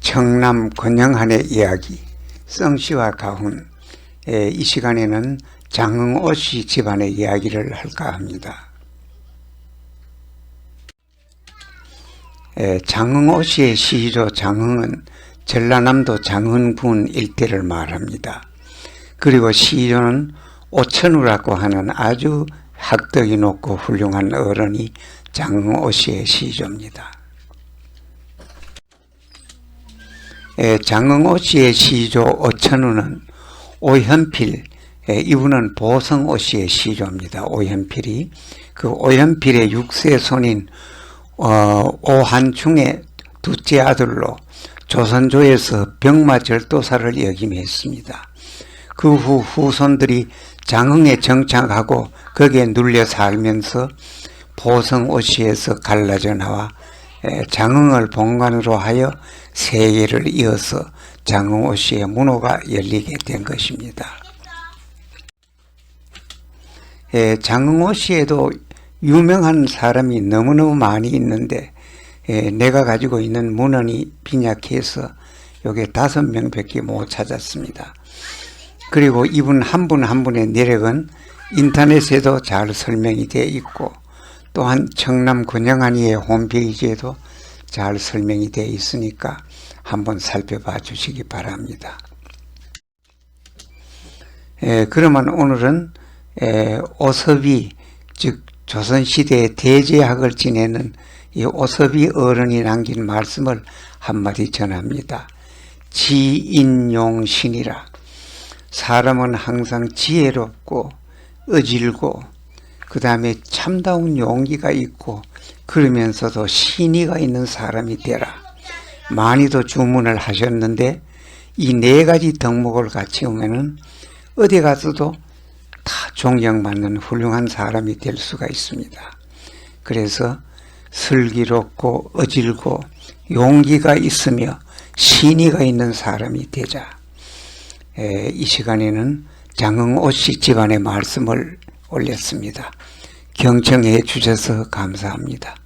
청남 권영한의 이야기 성씨와 가훈 에, 이 시간에는 장흥오 씨 집안의 이야기를 할까 합니다. 에, 장흥오 씨의 시조 장흥은 전라남도 장흥군 일대를 말합니다. 그리고 시조는 오천우라고 하는 아주 학덕이 높고 훌륭한 어른이 장흥오 씨의 시조입니다. 에, 장흥오 씨의 시조 오천우는 오현필, 에, 이분은 보성오 씨의 시조입니다. 오현필이 그 오현필의 육세 손인 어, 오한충의 둘째 아들로 조선조에서 병마절도사를 역임했습니다. 그 후 후손들이 장흥에 정착하고 거기에 눌려 살면서 보성오시에서 갈라져 나와 에, 장흥을 본관으로 하여 세계를 이어서 장흥오시의 문호가 열리게 된 것입니다. 에, 장흥오시에도 유명한 사람이 너무너무 많이 있는데 에, 내가 가지고 있는 문헌이 빈약해서 요게 다섯 명밖에 못 찾았습니다. 그리고 이분 한분한 분의 내력은 인터넷에도 잘 설명이 되어 있고 또한 청남 권영한이의 홈페이지에도 잘 설명이 되어 있으니까 한번 살펴봐 주시기 바랍니다. 에, 그러면 오늘은 에, 오섭이 즉 조선시대의 대제학을 지내는 이 오섭이 어른이 남긴 말씀을 한마디 전합니다. 지인용신이라 사람은 항상 지혜롭고 어질고 그 다음에 참다운 용기가 있고 그러면서도 신의가 있는 사람이 되라. 많이도 주문을 하셨는데 이 네 가지 덕목을 갖추면은 어디 가서도 다 존경받는 훌륭한 사람이 될 수가 있습니다. 그래서 슬기롭고 어질고 용기가 있으며 신의가 있는 사람이 되자. 에, 이 시간에는 장흥오 씨 집안의 말씀을 올렸습니다. 경청해 주셔서 감사합니다.